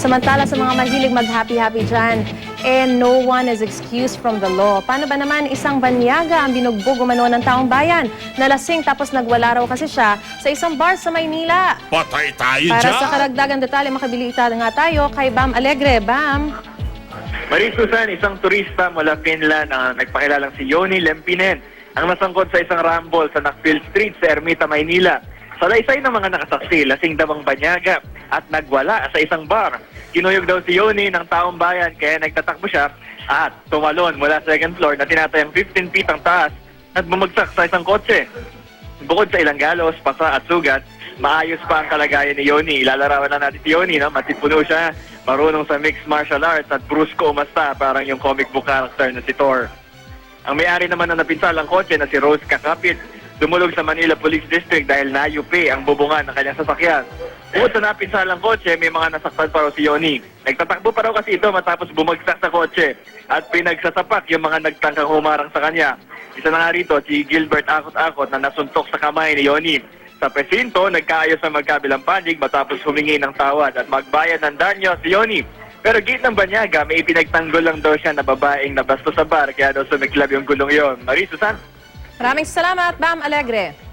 Samantala sa mga mahilig mag-happy-happy dyan, eh no one is excused from the law. Paano ba naman isang banyaga ang binugbog umano ng taong bayan? Nalasing tapos nagwala raw kasi siya sa isang bar sa Maynila. Patay tayo Para dyan! sa karagdagang detalye, makabilita nga tayo kay Bam Alegre. Bam! Marie Susan, isang turista mula Finland na nagpakilalang si Yoni Lempinen ang nasangkot sa isang rumble sa Nakpil Street sa Ermita, Maynila. Sa laysay ng mga nakasaksi, lasing daw ang banyaga at nagwala sa isang bar. Kinuyog daw si Yoni ng taong bayan kaya nagtatakbo siya at tumalon mula sa second floor na tinatayang 15 feet ang taas at bumagsak sa isang kotse. Bukod sa ilang galos, pasa at sugat, maayos pa ang kalagayan ni Yoni. Ilalarawan na natin si Yoni, no? matipuno siya, marunong sa mixed martial arts at brusko umasta, parang yung comic book character na si Thor. Ang may-ari naman ng napinsalang kotse na si Rose Kakapit, dumulog sa Manila Police District dahil nayupi ang bubungan ng kanyang sasakyan. Bukod sa napinsalang kotse, may mga nasaktan pa raw si Yoni. Nagtatakbo pa raw kasi ito matapos bumagsak sa kotse at pinagsasapak yung mga nagtangkang humarang sa kanya. Isa na nga rito, si Gilbert Akot-Akot na nasuntok sa kamay ni Yoni. Sa presinto, nagkaayos ang magkabilang panig matapos humingi ng tawad at magbayad ng danyo si Yoni. Pero gate ng banyaga, may ipinagtanggol lang daw siya na babaeng nabasto sa bar kaya daw sumiklab yung gulong yon. Marie Susan? Maraming salamat, Bam Alegre.